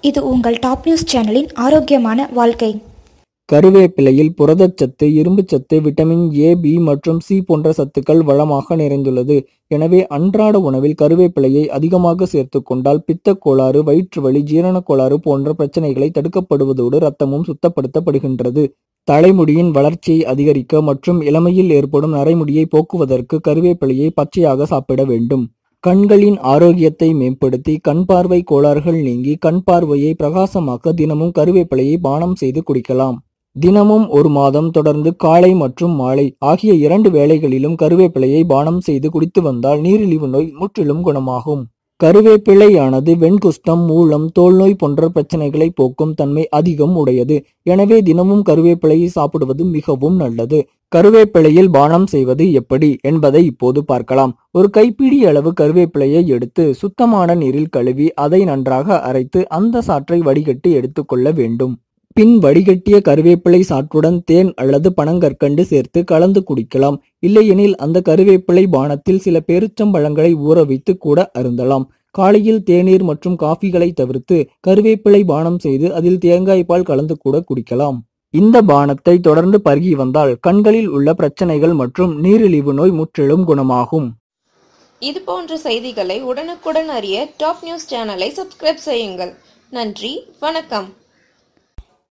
இது உங்கள் top news சேனலின் ஆரோக்கியமான வாழ்க்கை. கருவேப்பிலையில் புரதச்சத்து இரும்புச்சத்து விட்டமின் ஏ பி மற்றும் சி போன்ற சத்துக்கள் வளமாக நிறைந்துள்ளது. எனவே அன்றாட உணவில் கருவேப்பிலையை அதிகமாக சேர்த்து கொண்டால் பித்தக் கோளாறு வயிற்று வலி ஜீரணக் கோளாறு போன்ற பிரச்சனைகளை தடுக்கப்படுவதோடு ரத்தமும் சுத்தப்படுத்தப்படுகின்றது. தலைமுடியின் வளர்ச்சியை அதிகரிக்க மற்றும் இளமையில் ஏற்படும் நரைமுடியை போக்குவதற்கு கருவேப்பிலையை பச்சையாக சாப்பிட வேண்டும். கண்களின் ஆரோக்கியத்தை மேம்படுத்தி கண் பார்வை கோளாறுகள் நீங்கி கண் பார்வையை பிரகாசமாக்க தினமும் கருவேப்பிலையை பானம் செய்து குடிக்கலாம். தினமும் ஒரு மாதம் தொடர்ந்து காலை மற்றும் மாலை ஆகிய இரண்டு வேளைகளிலும் கருவேப்பிலையை பானம் செய்து குடித்து வந்தால் நீரிழிவு நோய் முற்றிலும் குணமாகும். கருவேப்பிலையானது வெண்குஷ்டம் மூலம் தோல்நோய் போன்ற பிரச்சனைகளை போக்கும் தன்மை அதிகம் உடையது. எனவே தினமும் கருவேப்பிலையை சாப்பிடுவது மிகவும் நல்லது. கருவேப்பிலையில் பானம் செய்வது எப்படி என்பதை இப்போது பார்க்கலாம். ஒரு கைப்பிடி அளவு கருவேப்பிலையை எடுத்து சுத்தமான நீரில் கழுவி அதை நன்றாக அரைத்து அந்த சாற்றை வடிகட்டி எடுத்துக்கொள்ள வேண்டும். பின் வடிகட்டிய கருவேப்பிலை சாற்றுடன் தேன் அல்லது பனங்கற்கண்டு சேர்த்து கலந்து குடிக்கலாம். இல்லையெனில் அந்த கருவேப்பிலை பானத்தில் சில பேருச்சம்பழங்களை ஊற வைத்து கூட அருந்தலாம். காலையில் தேநீர் மற்றும் காஃபிகளை தவிர்த்து கருவேப்பிலை பானம் செய்து அதில் தேங்காய் பால் கலந்து கூட குடிக்கலாம். இந்த பானத்தை தொடர்ந்து பருகி வந்தால் கண்களில் உள்ள பிரச்சனைகள் மற்றும் நீரிழிவு நோய் முற்றிலும் குணமாகும். இது போன்ற செய்திகளை உடனுக்குடன் அறிய டாப் நியூஸ் சேனலை சப்ஸ்கிரைப் செய்யுங்கள். நன்றி வணக்கம்.